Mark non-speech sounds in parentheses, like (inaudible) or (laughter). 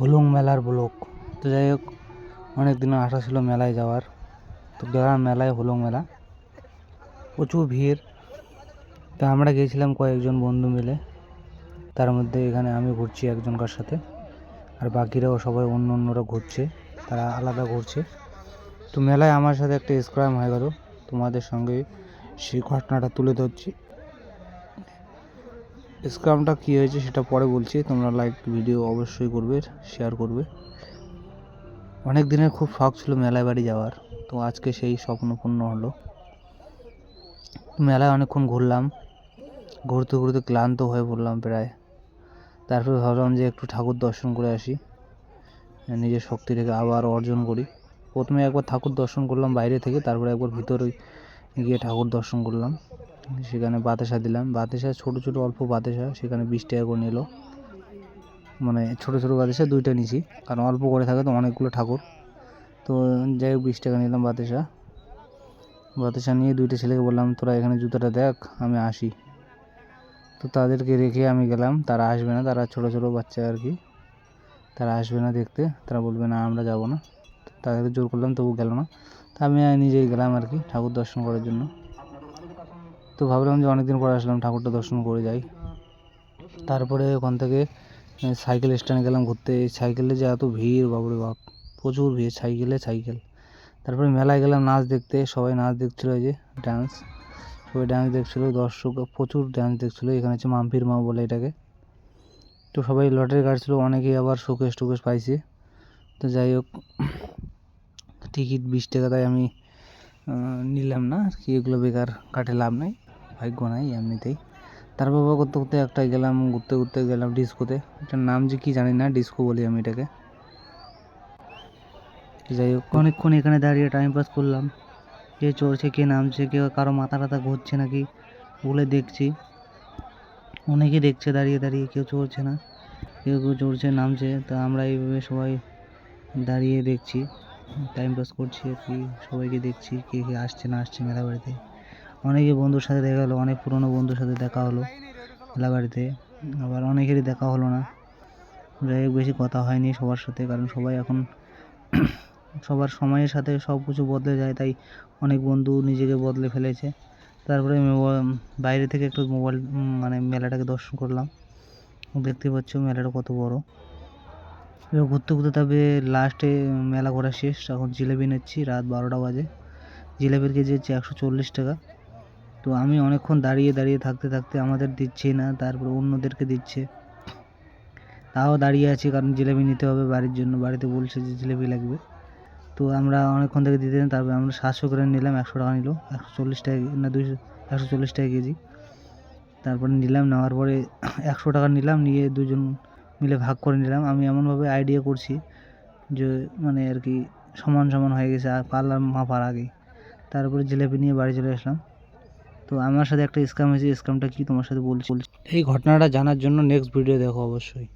হুলুং মেলার ব্লক। তো যাই হোক, অনেক দিনের আশা ছিল মেলায় যাওয়ার। তো গেলাম মেলায় হুলুং মেলা। প্রচুর ভিড়। তো আমরা গিয়েছিলাম কয়েকজন বন্ধু মিলে। তার মধ্যে এখানে আমি ঘুরছি একজনকার সাথে। আর বাকিরাও সবাই অন্য অন্যরা ঘুরছে। তারা আলাদা ঘুরছে। তো মেলায় আমার সাথে একটা স্ক্রাম হয়ে গেল তোমাদের সঙ্গে সেই ঘটনাটা তুলে ধরছি। স্ক্রামটা কী হয়েছে সেটা পরে বলছি। তোমরা লাইক ভিডিও অবশ্যই করবে শেয়ার করবে। অনেক দিনের খুব শখ ছিল মেলায় বাড়ি যাওয়ার, তো আজকে সেই স্বপ্ন পূর্ণ হলো। মেলায় অনেকক্ষণ ঘুরলাম, ঘুরতে ঘুরতে ক্লান্ত হয়ে পড়লাম প্রায়। তারপরে ভাবলাম যে একটু ঠাকুর দর্শন করে আসি, নিজের শক্তি রেখে আবার অর্জন করি। প্রথমে একবার ঠাকুর দর্শন করলাম বাইরে থেকে, তারপরে একবার ভিতরে গিয়ে ঠাকুর দর্শন করলাম। সেখানে বাতাসা দিলাম। বাতাসা, ছোটো ছোটো, অল্প বাতাসা, সেখানে বিশ টাকা করে নিল। মানে ছোটো ছোটো বাতাসা দুইটা নিছি, কারণ অল্প করে থাকে তো অনেকগুলো ঠাকুর। তো যাই হোক, বিশ টাকা নিলাম বাতাসা। বাতাসা নিয়ে দুইটা ছেলেকে বললাম, তোরা এখানে জুতোটা দেখ, আমি আসি। তো তাদেরকে রেখে আমি গেলাম। তারা আসবে না, তারা ছোটো ছোটো বাচ্চা আর কি। তারা আসবে না দেখতে, তারা বলবে, না, আমরা যাব না। তাদেরকে জোর করলাম, তবু গেল না। তা আমি নিজেই গেলাম আর কি, ঠাকুর দর্শন করার জন্য। তো ভাবলাম যে অনেক দিন পরে আসলাম, ঠাকুরটা দর্শন করে যাই। তারপরে ওখান থেকে সাইকেল স্ট্যান্ডে গেলাম ঘুরতে। সাইকেলে যে এত ভিড় বাবরে বাপ। প্রচুর ভিড়, সাইকেলে সাইকেল। তারপরে মেলায় গেলাম নাচ দেখতে। সবাই নাচ দেখছিল যে ডান্স সবাই ডান্স দেখছিল, দর্শক, প্রচুর ডান্স দেখছিল। এখানে হচ্ছে মাম্পির মা বলে এটাকে। তো সবাই লটারি কাটছিল, অনেকেই আবার শোকেশ টোকেশ পাইছে। তো যাই হোক, টিকিট বিশ টাকা তাই আমি নিলাম না। কি, এগুলো বেকার, কাটে লাভ নেই। ভাগ্য নাই এমনিতেই। তারপর বাবা করতে করতে একটা গেলাম, ঘুরতে ঘুরতে গেলাম ডিস্কোতে। এটার নাম যে কি জানি না, ডিস্কো বলি আমি এটাকে। যাই হোক, অনেকক্ষণ এখানে দাঁড়িয়ে টাইম পাস করলাম। কে চড়ছে কে নামছে কেউ কারও মাথা টাথা ঘুরছে নাকি বলে দেখছি। অনেকে দেখছে দাঁড়িয়ে দাঁড়িয়ে, কেউ চড়ছে না, কেউ কেউ চড়ছে, নামছে। তা আমরা এইভাবে সবাই দাঁড়িয়ে দেখছি টাইম পাস করছি আর কি, সবাইকে দেখছি কে কে আসছে না আসছে মেলা বাড়িতে। অনেকে বন্ধুর সাথে দেখা হলো, অনেক পুরনো বন্ধুর সাথে দেখা হলো মেলা বাড়িতে আবার অনেকেরই দেখা হলো না। যাই হোক, বেশি কথা হয়নি সবার সাথে, কারণ সবাই এখন (clears throat) সবার সময়ের সাথে সব কিছু বদলে যায়, তাই অনেক বন্ধু নিজেকে বদলে ফেলেছে। তারপরে বাইরে থেকে একটু মোবাইল মানে মেলাটাকে দর্শন করলাম। দেখতে পাচ্ছ মেলাটা কত বড়। ঘুরতে ঘুরতে তবে লাস্টে মেলা ঘোরা শেষ। এখন জিলেপি নিচ্ছি, রাত বারোটা বাজে। জিলেপির কেজি হচ্ছে একশো চল্লিশ টাকা। তো আমি অনেকক্ষণ দাঁড়িয়ে দাঁড়িয়ে থাকতে থাকতে আমাদের দিচ্ছেই না, তারপর অন্যদেরকে দিচ্ছে। তাও দাঁড়িয়ে আছি, কারণ জিলেপি নিতে হবে বাড়ির জন্য। বাড়িতে বলছে যে জিলেপি লাগবে। তো আমরা অনেকক্ষণ থেকে দিতে তারপরে আমরা সাতশো করে নিলাম, একশো টাকা নিল। একশো চল্লিশ টাকা না, দুইশো, একশো চল্লিশ টাকা কেজি। তারপরে নিলাম, নেওয়ার পরে একশো টাকা নিলাম, নিয়ে দুজন মিলে ভাগ করে নিলাম। আমি এমনভাবে আইডিয়া করছি যে মানে আর কি, সমান সমান হয়ে গেছে, আর পারলাম মাপার আগে। তারপরে জিলেপি নিয়ে বাড়ি চলে আসলাম। তো আমার সাথে একটা স্ক্যাম হয়েছে স্ক্যামটা কি তোমার সাথে বলছি? এই ঘটনাটা জানার জন্য নেক্সট ভিডিও দেখো অবশ্যই।